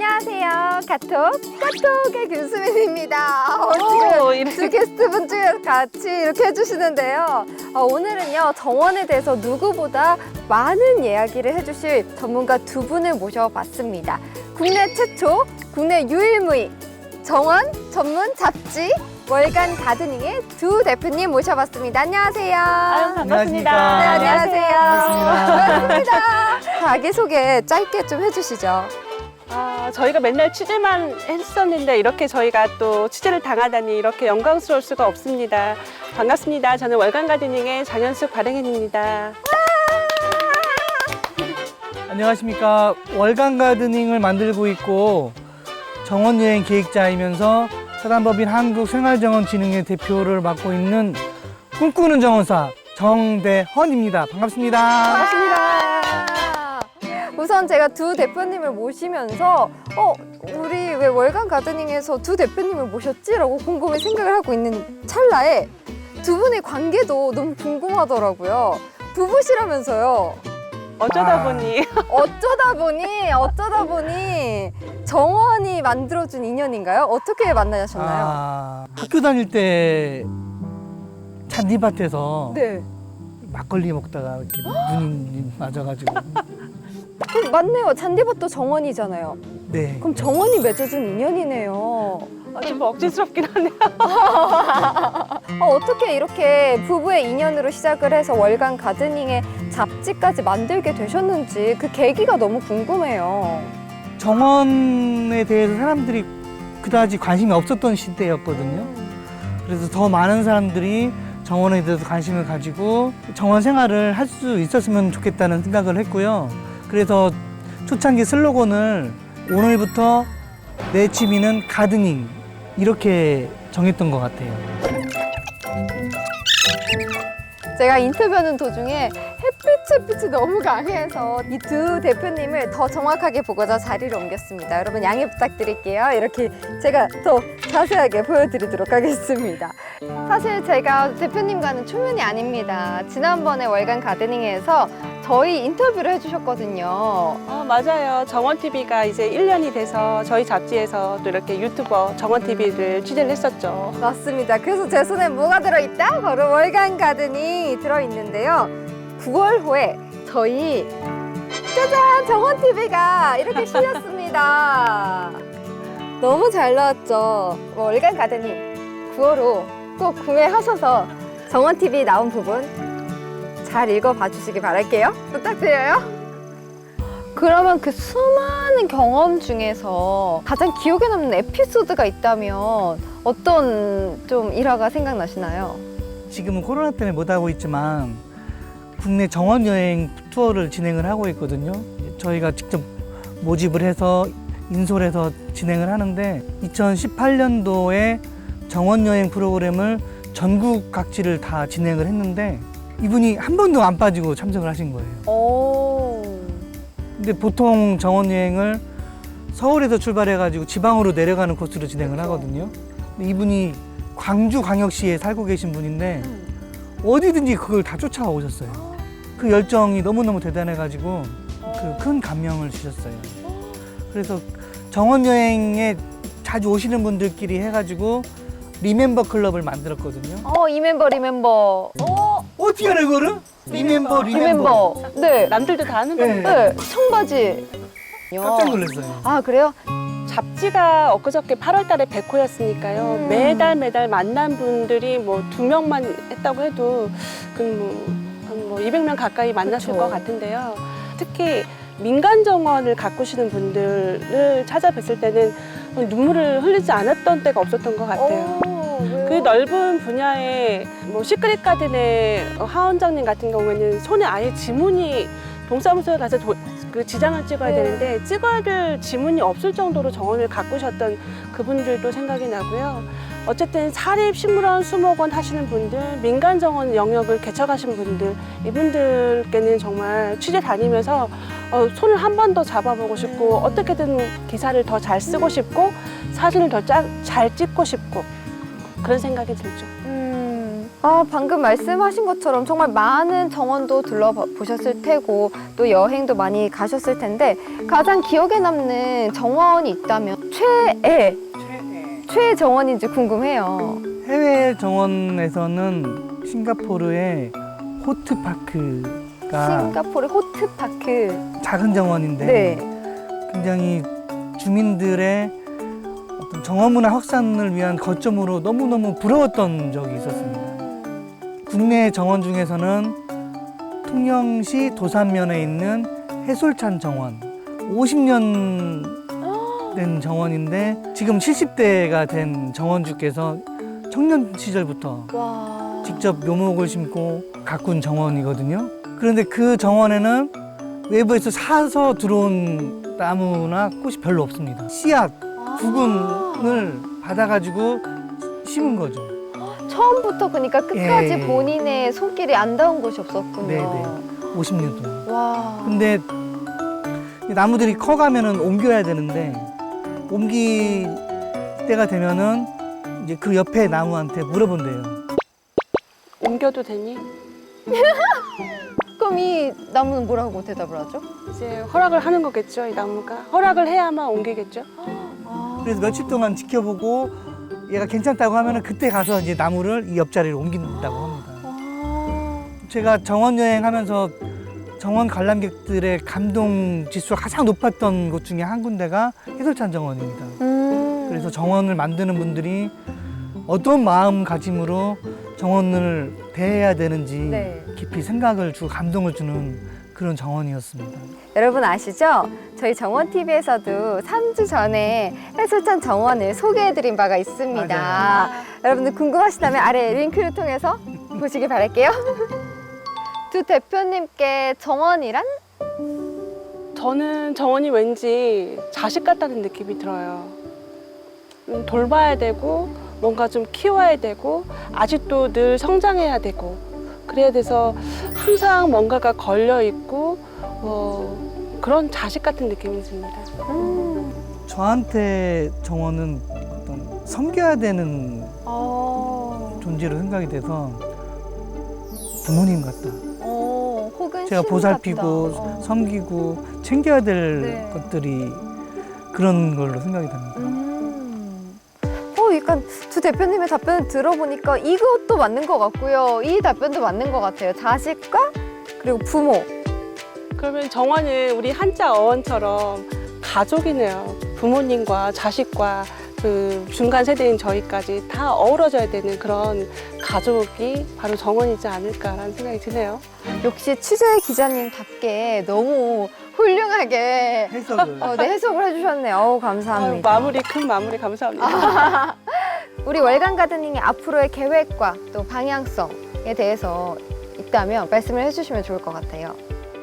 안녕하세요. 카톡 카톡의 김수민입니다. 어, 오, 지금 이래. 두 게스트분 중에 같이 이렇게 해주시는데요. 어, 오늘은요 정원에 대해서 누구보다 많은 이야기를 해주실 전문가 두 분을 모셔봤습니다. 국내 최초, 국내 유일무이 정원 전문 잡지 월간 가드닝의 두 대표님 모셔봤습니다. 안녕하세요. 아유, 반갑습니다. 네. 안녕하세요. 반갑습니다. 자기소개 짧게 좀 해주시죠. 아, 저희가 맨날 취재만 했었는데 이렇게 저희가 또 취재를 당하다니 이렇게 영광스러울 수가 없습니다. 반갑습니다. 저는 월간 가드닝의 장현숙 발행인입니다. 안녕하십니까. 월간 가드닝을 만들고 있고 정원 여행 계획자이면서 사단법인 한국생활정원진흥회 대표를 맡고 있는 꿈꾸는 정원사 정대헌입니다. 반갑습니다. 반갑습니다. 우선 제가 두 대표님을 모시면서 어 우리 왜 월간 가드닝에서 두 대표님을 모셨지라고 곰곰이 생각을 하고 있는 찰나에 두 분의 관계도 너무 궁금하더라고요. 부부시라면서요. 어쩌다 아. 보니 어쩌다 보니 어쩌다 보니 정원이 만들어준 인연인가요? 어떻게 만나셨나요? 아, 학교 다닐 때 잔디밭에서 네. 막걸리 먹다가 이렇게 눈이 맞아가지고 그럼 맞네요. 잔디밭도 정원이잖아요. 네. 그럼 정원이 맺어준 인연이네요. 아, 좀 억지스럽긴 하네요. 어, 어떻게 이렇게 부부의 인연으로 시작을 해서 월간 가드닝의 잡지까지 만들게 되셨는지 그 계기가 너무 궁금해요. 정원에 대해서 사람들이 그다지 관심이 없었던 시대였거든요. 그래서 더 많은 사람들이 정원에 대해서 관심을 가지고 정원 생활을 할 수 있었으면 좋겠다는 생각을 했고요. 그래서 초창기 슬로건을 오늘부터 내 취미는 가드닝 이렇게 정했던 것 같아요. 제가 인터뷰하는 도중에 햇빛 햇빛이 너무 강해서 이 두 대표님을 더 정확하게 보고자 자리를 옮겼습니다. 여러분 양해 부탁드릴게요. 이렇게 제가 더 자세하게 보여드리도록 하겠습니다. 사실 제가 대표님과는 초면이 아닙니다. 지난번에 월간 가드닝에서 저희 인터뷰를 해주셨거든요. 어, 맞아요. 정원TV가 이제 1년이 돼서 저희 잡지에서 또 이렇게 유튜버 정원TV를 취재를 했었죠. 맞습니다. 그래서 제 손에 뭐가 들어있다? 바로 월간 가든이 들어있는데요. 9월 호에 저희 짜잔 정원 TV가 이렇게 실렸습니다. 너무 잘 나왔죠. 월간 가든이 9월 호 꼭 구매하셔서 정원 TV 나온 부분 잘 읽어봐 주시기 바랄게요. 부탁드려요. 그러면 그 수많은 경험 중에서 가장 기억에 남는 에피소드가 있다면 어떤 좀 일화가 생각나시나요? 지금은 코로나 때문에 못 하고 있지만 국내 정원 여행 투어를 진행을 하고 있거든요. 저희가 직접 모집을 해서 인솔해서 진행을 하는데 2018년도에 정원 여행 프로그램을 전국 각지를 다 진행을 했는데 이분이 한 번도 안 빠지고 참석을 하신 거예요. 오. 근데 보통 정원 여행을 서울에서 출발해가지고 지방으로 내려가는 코스로 진행을 그렇죠. 하거든요. 근데 이분이 광주 광역시에 살고 계신 분인데 음. 어디든지 그걸 다 쫓아오셨어요. 그 열정이 너무너무 대단해가지고 그 큰 감명을 주셨어요. 그래서 정원 여행에 자주 오시는 분들끼리 해가지고 리멤버 클럽을 만들었거든요. 어, 이 멤버 리멤버. 어, 어떻게 알아 그거를? 리멤버 리멤버. 리멤버. 네. 남들도 다 하는 네. 건데 네, 청바지. 깜짝 놀랐어요. 아, 그래요? 잡지가 엊그저께 8월 달에 100호였으니까요. 음. 매달 매달 만난 분들이 뭐 두 명만 했다고 해도 그뭐한뭐 200명 가까이 만났을 그쵸. 것 같은데요. 특히 민간 정원을 가꾸시는 분들을 찾아뵀을 때는 눈물을 흘리지 않았던 때가 없었던 것 같아요. 오, 왜요? 그 넓은 분야에 뭐 시크릿 가든의 하 원장님 같은 경우에는 손에 아예 지문이 동사무소에 가서 도- 그 지장을 찍어야 네. 되는데 찍어야 될 지문이 없을 정도로 정원을 가꾸셨던 그분들도 생각이 나고요. 어쨌든 사립 식물원 수목원 하시는 분들, 민간 정원 영역을 개척하신 분들, 이분들께는 정말 취재 다니면서 어, 손을 한 번 더 잡아보고 싶고 어떻게든 기사를 더 잘 쓰고 싶고 사진을 더 잘 찍고 싶고 그런 생각이 들죠. 음, 아, 방금 말씀하신 것처럼 정말 많은 정원도 둘러보셨을 테고 또 여행도 많이 가셨을 텐데 가장 기억에 남는 정원이 있다면 최애, 최애 정원인지 궁금해요. 해외 정원에서는 싱가포르의 호트파크가 싱가포르 호트파크. 작은 정원인데 네. 굉장히 주민들의 어떤 정원 문화 확산을 위한 거점으로 너무너무 부러웠던 적이 있었습니다. 국내 정원 중에서는 통영시 도산면에 있는 해솔찬 정원 50년 된 정원인데 지금 70대가 된 정원주께서 청년 시절부터 와. 직접 묘목을 심고 가꾼 정원이거든요. 그런데 그 정원에는 외부에서 사서 들어온 나무나 꽃이 별로 없습니다. 씨앗, 부근을 받아가지고 심은 거죠. 처음부터 그러니까 끝까지 예. 본인의 손길이 안 닿은 곳이 없었군요. 네네. 50년 동안. 와. 근데 이 나무들이 커가면은 옮겨야 되는데 옮길 때가 되면은 이제 그 옆에 나무한테 물어본대요. 옮겨도 되니? 그럼 이 나무는 뭐라고 대답을 하죠? 이제 허락을 하는 거겠죠, 이 나무가. 허락을 해야만 옮기겠죠. 아. 그래서 며칠 동안 지켜보고 얘가 괜찮다고 하면 은 그때 가서 이제 나무를 이 옆자리로 옮긴다고 합니다. 아. 제가 정원 여행하면서 정원 관람객들의 감동 지수가 가장 높았던 곳 중에 한 군데가 해솔찬 정원입니다. 음. 그래서 정원을 만드는 분들이 어떤 마음가짐으로 정원을 대해야 되는지 네. 깊이 생각을 주고 감동을 주는 그런 정원이었습니다. 여러분 아시죠? 저희 정원 TV에서도 3주 전에 해수찬 정원을 소개해드린 바가 있습니다. 맞아요. 여러분들 궁금하시다면 아래 링크를 통해서 보시길 바랄게요. 두 대표님께 정원이란? 저는 정원이 왠지 자식 같다는 느낌이 들어요. 음, 돌봐야 되고, 뭔가 좀 키워야 되고, 아직도 늘 성장해야 되고, 그래야 돼서 항상 뭔가가 걸려 있고, 어, 그런 자식 같은 느낌이 듭니다. 음. 저한테 정원은 어떤 섬겨야 되는 어. 존재로 생각이 돼서 부모님 같다. 어. 혹은 제가 신 보살피고. 어. 섬기고 챙겨야 될 네. 것들이 그런 걸로 생각이 됩니다. 음. 어, 약간 두 대표님의 답변을 들어보니까 이것도 맞는 것 같고요. 이 답변도 맞는 것 같아요. 자식과 그리고 부모. 그러면 정원은 우리 한자 어원처럼 가족이네요. 부모님과 자식과 그 중간 세대인 저희까지 다 어우러져야 되는 그런 가족이 바로 정원이지 않을까라는 생각이 드네요. 역시 취재 기자님답게 너무 훌륭하게 해석을 어, 네, 해석을 해주셨네요. 어우, 아유, 감사합니다. 마무리 큰 마무리 감사합니다. 우리 월간 가드닝의 앞으로의 계획과 또 방향성에 대해서 있다면 말씀을 해주시면 좋을 것 같아요.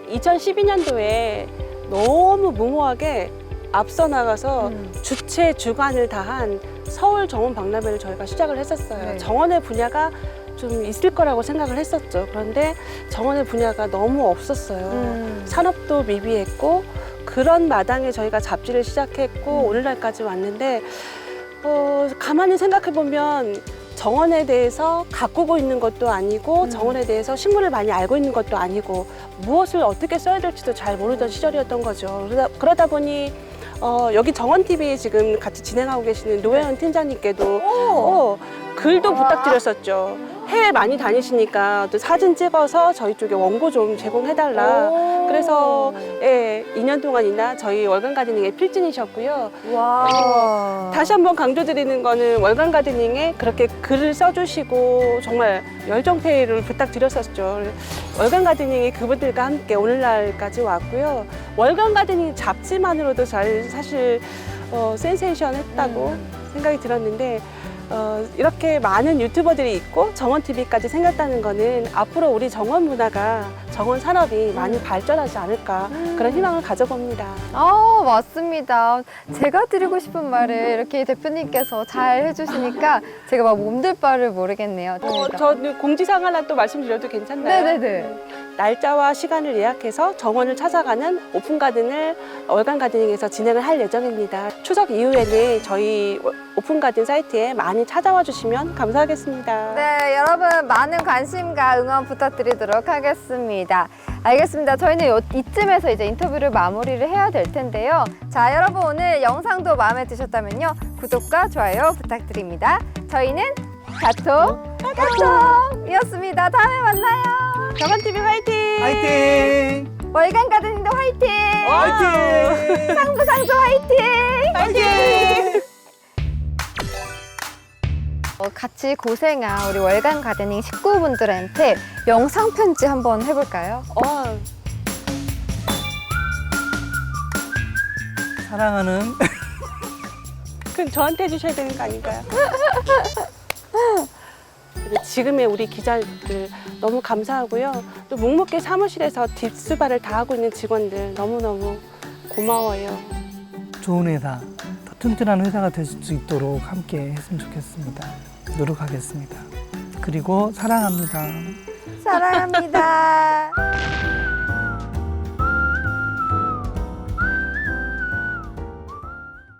2012년도에 너무 무모하게 앞서 나가서 음. 주체 주관을 다한 서울 정원 박람회를 저희가 시작을 했었어요. 네. 정원의 분야가 좀 있을 거라고 생각을 했었죠. 그런데 정원의 분야가 너무 없었어요. 음. 산업도 미비했고 그런 마당에 저희가 잡지를 시작했고 음. 오늘날까지 왔는데 어, 가만히 생각해 보면 정원에 대해서 가꾸고 있는 것도 아니고 음. 정원에 대해서 식물을 많이 알고 있는 것도 아니고 무엇을 어떻게 써야 될지도 잘 모르던 시절이었던 거죠. 그러다, 그러다 보니 어, 여기 정원 TV 지금 같이 진행하고 계시는 노혜연 팀장님께도 어, 글도 와. 부탁드렸었죠. 해외 많이 다니시니까 또 사진 찍어서 저희 쪽에 원고 좀 제공해달라. 오. 그래서 예, 2년 동안이나 저희 월간 가드닝의 필진이셨고요. 와. 다시 한번 강조드리는 거는 월간 가드닝에 그렇게 글을 써주시고 정말 열정페이를 부탁드렸었죠. 월간 가드닝이 그분들과 함께 오늘날까지 왔고요. 월간 가드닝 잡지만으로도 잘 사실 어, 센세이션 했다고 생각이 들었는데 어, 이렇게 많은 유튜버들이 있고 정원 TV까지 생겼다는 거는 앞으로 우리 정원 문화가 정원 산업이 많이 발전하지 않을까 그런 희망을 가져봅니다. 아, 맞습니다. 제가 드리고 싶은 말을 이렇게 대표님께서 잘 해주시니까 제가 막 몸둘 바를 모르겠네요. 어, 그러니까. 저 공지사항 하나 또 말씀드려도 괜찮나요? 네네네. 날짜와 시간을 예약해서 정원을 찾아가는 오픈 가든을 월간 가드닝에서 진행을 할 예정입니다. 추석 이후에는 저희 오픈 가든 사이트에 많이 찾아와 주시면 감사하겠습니다. 네, 여러분 많은 관심과 응원 부탁드리도록 하겠습니다. 알겠습니다. 저희는 요, 이쯤에서 이제 인터뷰를 마무리를 해야 될 텐데요. 자, 여러분 오늘 영상도 마음에 드셨다면요. 구독과 좋아요 부탁드립니다. 저희는 가톡 가톡이었습니다. 다음에 만나요. 정원TV 화이팅! 화이팅! 월간 가든님도 화이팅! 화이팅! 상부 상조 화이팅! 화이팅! 어, 같이 고생한 우리 월간 가드닝 식구분들한테 영상 편지 한번 해볼까요? 어, 사랑하는 그럼 저한테 해주셔야 되는 거 아닌가요? 그리고 지금의 우리 기자들 너무 감사하고요. 또 묵묵히 사무실에서 뒷수발을 다 하고 있는 직원들 너무너무 고마워요. 좋은 회사, 더 튼튼한 회사가 될 수 있도록 함께 했으면 좋겠습니다. 노력하겠습니다. 그리고 사랑합니다. 사랑합니다.